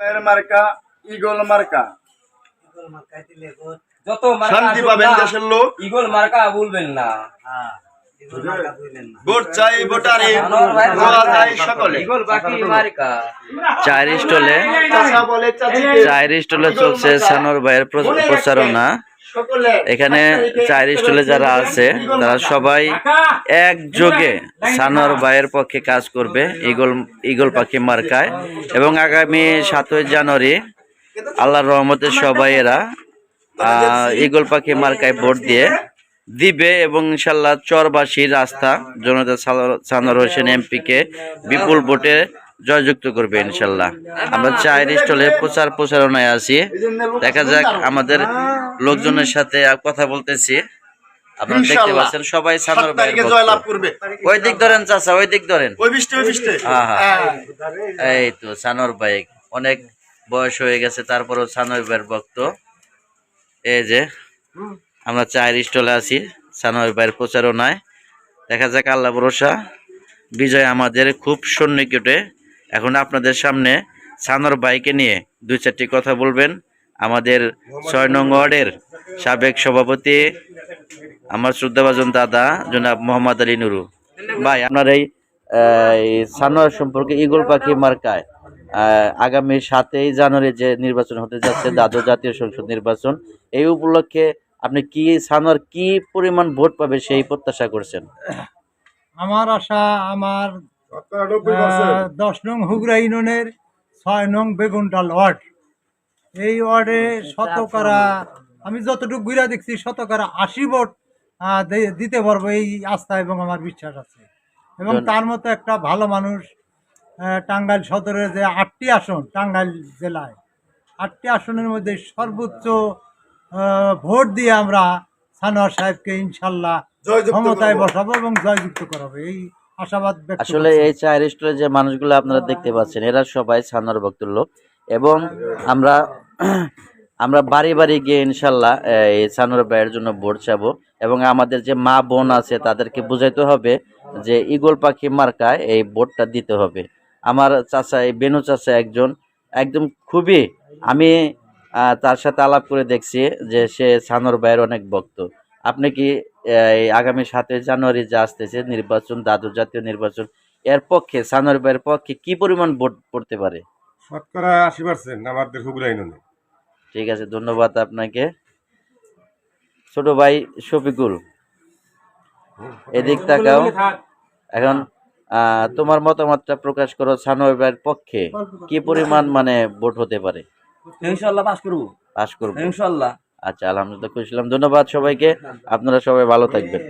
মার্কা ইগল মার্কা। যত শান্তি পাবেন দেশের লোক। ইগল মার্কা বলবেন না। ভোট চাই ভোটারে আনোয়ার ভাই দোয়া চাই সকলে। ইগল বাকি মার্কা। চার স্টলে চলছে সানোর ভাইয়ের প্র- প্রচারণা। এখানে চার স্টলে যারা আছে তারা সবাই একযোগে সানোয়ার ভাইয়ের পক্ষে কাজ করবে ইগল ইগল পাখি মার্কায়। এবং আগামী সাতই জানুয়ারি আল্লাহর রহমতে সবাই এরা আহ, ইগল পাখি মার্কায় ভোট দিয়ে দিবে এবং ইনশাল্লাহ চরবাসীর রাস্তা জনতা সানোয়ার হোসেন এমপিকে বিপুল ভোটে জয়যুক্ত করবে ইনশাল্লাহ। আমরা চায়ের স্টলে প্রচার প্রচারণায় আছি। দেখা যাক আমাদের লোকজনের সাথে কথা বলতেছি। আপনারা দেখতে পাচ্ছেন সবাই। ওই দিক ধরেন চাচা ওই দিক ধরেন। হ্যাঁ, হ্যাঁ। হ্যাঁ। এই তো সানোর ভাই অনেক বয়স হয়ে গেছে তারপরও সানোর ভাইয়ের ভক্ত। এই যে আমরা চায়ের স্টলে আছি সানোর ভাইয়ের প্রচারণায়। দেখা যাক আল্লাহ ভরসা। বিজয় আমাদের খুব সন্নিকটে এখন আপনাদের সামনে সানোর ভাইকে নিয়ে দুই চারটি কথা বলবেন। আমাদের ছয় নং ওয়ার্ডের সাবেক সভাপতি আমার শ্রদ্ধাভাজন দাদা, জনাব মোহাম্মদ আলী নুরু। ভাই, আপনার এই সানোয়ার সম্পর্কে ইগল পাখি মার্কায় আগামী সাতই জানুয়ারি যে নির্বাচন হতে যাচ্ছে, দ্বাদশ জাতীয় সংসদ নির্বাচন, এই উপলক্ষে আপনি কি সানোয়ার কি পরিমাণ ভোট পাবে সেই প্রত্যাশা করছেন? আমার আশা, আমার দশ নং হুগরা ইউনিয়নের ছয় নং বেগুনটাল ওয়ার্ড। এই ওয়ার্ডে শতকরা আমি যতটুকু ঘুরে দেখছি শতকরা আশি ভোট দিতে পারব এই আস্থা এবং আমার বিশ্বাস আছে। এবং তার মতো একটা ভালো মানুষ টাঙ্গাইল সদরের যে আটটি আসন টাঙ্গাইল জেলায় আটটি আসনের মধ্যে সর্বোচ্চ ভোট দিয়ে আমরা সানোয়ার সাহেবকে ইনশাল্লাহ ক্ষমতায় বসাবো এবং জয়যুক্ত করাবো। এই আশাবাদ আসলে এই চায়ের স্টলে যে মানুষগুলো আপনারা দেখতে পাচ্ছেন এরা সবাই সানোয়ার ভক্তের লোক এবং আমরা আমরা বাড়ি বাড়ি গিয়ে ইনশাল্লাহ এই সানোয়ার ভাইয়ের জন্য ভোট চাবো এবং আমাদের যে মা বোন আছে তাদেরকে বুঝাইতে হবে যে ইগল পাখি মার্কায় এই ভোটটা দিতে হবে। আমার চাচা এই বেনু চাচা একজন একদম খুবই আমি তার সাথে আলাপ করে দেখছি যে সে সানোর ভাইয়ের অনেক ভক্ত। আপনি কি আগামী সাতই জানুয়ারি যে আসতেছে নির্বাচন দ্বাদশ জাতীয় নির্বাচন এর পক্ষে সানোর ভাইয়ের পক্ষে কি পরিমাণ ভোট পড়তে পারে? শতকরা আশি পার্সেন্ট আমাদের হুগরা ইউনিয়নে ঠিক আছে ধন্যবাদ আপনাকে। ছোট ভাই শফিকুল এদিক তাকাও। এখন আহ, তোমার মতামতটা প্রকাশ করো সানোর ভাইয়ের পক্ষে কি পরিমাণ মানে ভোট হতে পারে? ইনশাল্লাহ পাস করব। পাস করব। ইনশাল্লাহ। আচ্ছা আলহামদুলিল্লাহ খুশিলাম ধন্যবাদ সবাইকে। আপনারা সবাই ভালো থাকবেন।